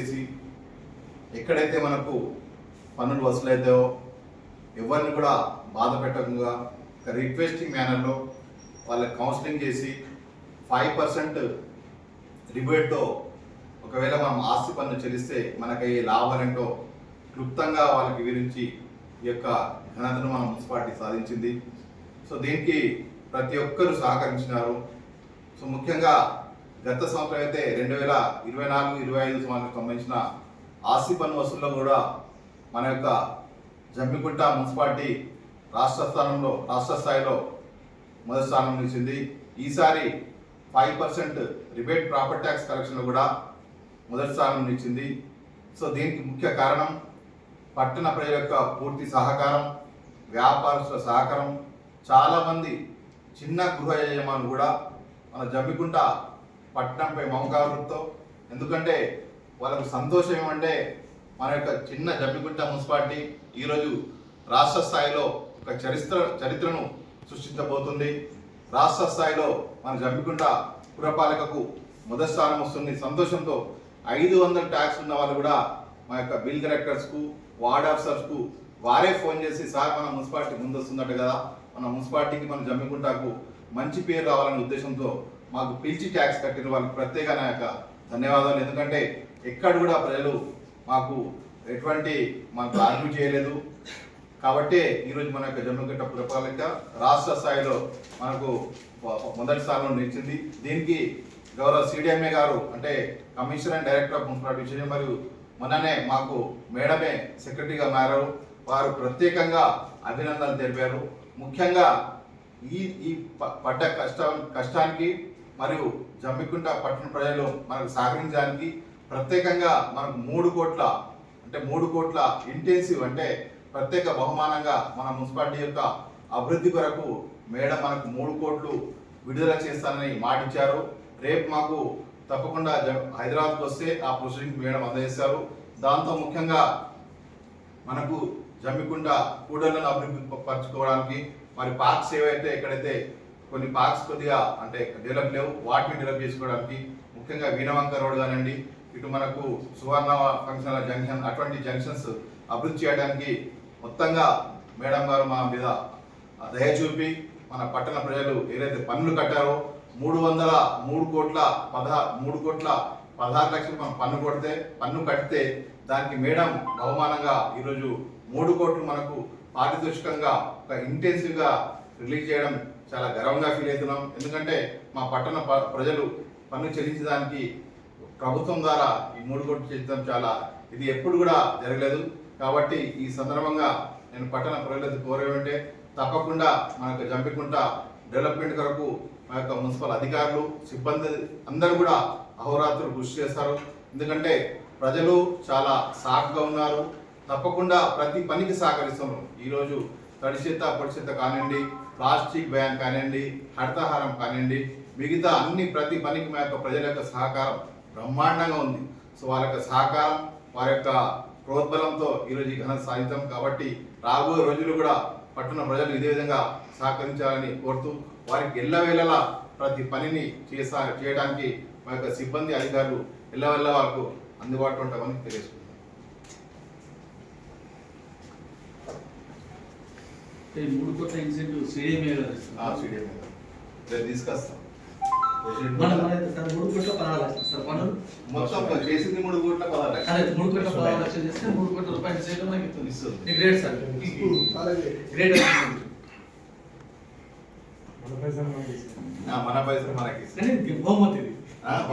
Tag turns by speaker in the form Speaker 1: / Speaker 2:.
Speaker 1: చేసి ఎక్కడైతే మనకు పన్నులు వసూలైతాయో ఎవరిని కూడా బాధ పెట్టకుండా ఒక రిక్వెస్టింగ్ మేనర్లో వాళ్ళకి కౌన్సిలింగ్ చేసి ఫైవ్ పర్సెంట్ రిబేట్తో ఒకవేళ మనం ఆస్తి పన్ను చెల్లిస్తే మనకు అయ్యే లాభాలేంటో క్లుప్తంగా వాళ్ళకి వివరించి ఈ యొక్క ఘనతను మన మున్సిపాలిటీ సాధించింది. సో దీనికి ప్రతి ఒక్కరూ సహకరించినారు. సో ముఖ్యంగా గత సంవత్సరం అయితే రెండు వేల ఇరవై నాలుగు ఇరవై ఐదు సంవత్సరానికి సంబంధించిన ఆస్తి పన్ను వసూల్లో కూడా మన యొక్క జమ్మికుంట మున్సిపాలిటీ రాష్ట్ర స్థానంలో రాష్ట్ర స్థాయిలో మొదటి స్థానం నిలిచింది. ఈసారి five percent rebate property tax కలెక్షన్లో కూడా మొదటి స్థానం నిలిచింది. సో దీనికి ముఖ్య కారణం పట్టణ ప్రజల యొక్క పూర్తి సహకారం వ్యాపారస్తుల సహకారం. చాలామంది చిన్న గృహ యజమానులు కూడా మన జమ్మికుంట పట్టణంపై మమకారంతో ఎందుకంటే వాళ్ళకు సంతోషం ఏమంటే మన యొక్క చిన్న జమ్మికుంట మున్సిపాలిటీ ఈరోజు రాష్ట్ర స్థాయిలో ఒక చరిత్ర చరిత్రను సృష్టించబోతుంది. రాష్ట్ర స్థాయిలో మన జమ్మికుంట పురపాలికకు మొదటి స్థానం వస్తుంది. సంతోషంతో ఐదు వందల ట్యాక్స్ ఉన్న వాళ్ళు కూడా మా యొక్క బిల్ కలెక్టర్స్కు వార్డ్ ఆఫీసర్స్కు వారే ఫోన్ చేసి సార్ మన మున్సిపాలిటీ ముందు వస్తుందట కదా. మన మున్సిపాలిటీకి మన జమ్మికుంటాకు మంచి పేరు రావాలనే ఉద్దేశంతో మాకు పిలిచి ట్యాక్స్ కట్టిన వాళ్ళకి ప్రత్యేక నా యొక్క ధన్యవాదాలు. ఎందుకంటే ఎక్కడ కూడా ప్రజలు మాకు ఎటువంటి మాకు ఆర్గ్యూ చేయలేదు. కాబట్టి ఈరోజు మన యొక్క జమ్మికుంట పురపాలిక రాష్ట్ర స్థాయిలో మనకు మొదటి స్థానంలో నిలిచింది. దీనికి గౌరవ సిడిఎంఏ గారు అంటే commissioner and director of municipality విషయం మరియు మొన్ననే మాకు మేడమే సెక్రటరీగా మారారు. వారు ప్రత్యేకంగా అభినందనలు తెలిపారు. ముఖ్యంగా ఈ ఈ ప- పడ్డ కష్టం కష్టానికి మరియు జమ్మికుంట పట్టణ ప్రజలు మనకు సహకరించడానికి ప్రత్యేకంగా మనకు మూడు కోట్ల అంటే మూడు కోట్ల ఇంటెన్సివ్ అంటే ప్రత్యేక బహుమానంగా మన మున్సిపాలిటీ యొక్క అభివృద్ధి కొరకు మేడం మనకు మూడు కోట్లు విడుదల చేస్తానని మాటిచ్చారు. రేపు మాకు తప్పకుండా జ- హైదరాబాద్కి వస్తే ఆ ప్రొసీడింగ్ మేడం అందజేస్తారు. దాంతో ముఖ్యంగా మనకు జమ్మికుంట కూడళ్ళను అభివృద్ధి పరచుకోవడానికి మరి పార్క్స్ ఏవైతే ఎక్కడైతే కొన్ని పార్క్స్ కొద్దిగా అంటే డెవలప్ లేవు. వాటిని డెవలప్ చేసుకోవడానికి ముఖ్యంగా వీణవంక రోడ్ కానివ్వండి ఇటు మనకు సువర్ణ ఫంక్షన్ జంక్షన్ అటువంటి జంక్షన్స్ అభివృద్ధి చేయడానికి మొత్తంగా మేడం గారు మా మీద దయ చూపి మన పట్టణ ప్రజలు ఏదైతే పన్నులు కట్టారో మూడు వందల మూడు కోట్ల పదహా మూడు కోట్ల పదహారు లక్షలు మనం పన్ను కొడితే పన్ను కడితే దానికి మేడం బహుమానంగా ఈరోజు మూడు కోట్లు మనకు పారితోషికంగా ఒక ఇంటెన్సివ్గా రిలీజ్ చేయడం చాలా గర్వంగా ఫీల్ అవుతున్నాం. ఎందుకంటే మా పట్టణ ప- ప్రజలు పన్ను చెల్లించడానికి ప్రభుత్వం ద్వారా ఈ మూడు కోట్లు చెల్లించడం చాలా ఇది ఎప్పుడు కూడా జరగలేదు. కాబట్టి ఈ సందర్భంగా నేను పట్టణ ప్రజలకు కోరేమంటే తప్పకుండా మనకు జంపికుంట డెవలప్మెంట్ కొరకు మా యొక్క మున్సిపల్ అధికారులు సిబ్బంది అందరూ కూడా అహోరాత్రులు కృషి చేస్తారు. ఎందుకంటే ప్రజలు చాలా సాకుగా ఉన్నారు. తప్పకుండా ప్రతి పనికి సహకరిస్తున్నారు ఈరోజు తడి చెత్త పొడి కానివ్వండి ప్లాస్టిక్ బ్యాన్ కానివ్వండి హరితహారం కానివ్వండి మిగతా అన్ని ప్రతి పనికి మా యొక్క ప్రజల యొక్క సహకారం బ్రహ్మాండంగా ఉంది. సో వాళ్ళ యొక్క సహకారం వారి యొక్క ప్రోద్బలంతో ఈరోజు ఈ ఘనత సాధితం కాబట్టి రాబోయే రోజులు కూడా పట్టణ ప్రజలు ఇదే విధంగా సహకరించాలని కోరుతూ వారికి ఎల్లవేళలా ప్రతి పనిని చేసా చేయడానికి మా యొక్క సిబ్బంది అధికారులు ఎల్లవెల్ల వాళ్ళకు అందుబాటులో ఉంటామని తెలియజేసుకుంటాం
Speaker 2: ఈ మూడు కోట్ల ఇన్సెంటివ్ సిడిఎంఏ గారు
Speaker 1: ఆ. స్టేడియం మీద రేపు తీసుకొస్తాం.
Speaker 2: మన మన సార్ మూడు కోట్ల పదహారు లక్షలు సార్ పన్నులు
Speaker 1: మొత్తం చేసింది మూడు కోట్ల పదహారు లక్షలు.
Speaker 2: మూడు కోట్ల పదహారు లక్షలు చేస్తే మూడు కోట్ల రూపాయలు ఇన్సెంటివ్ మనకి ఇస్తుంది.
Speaker 1: ఇస్తుంది.
Speaker 2: ఇది గ్రేట్ సార్? గ్రేట్
Speaker 1: ఆ, మన పైసలు మనకి
Speaker 2: బహుమతి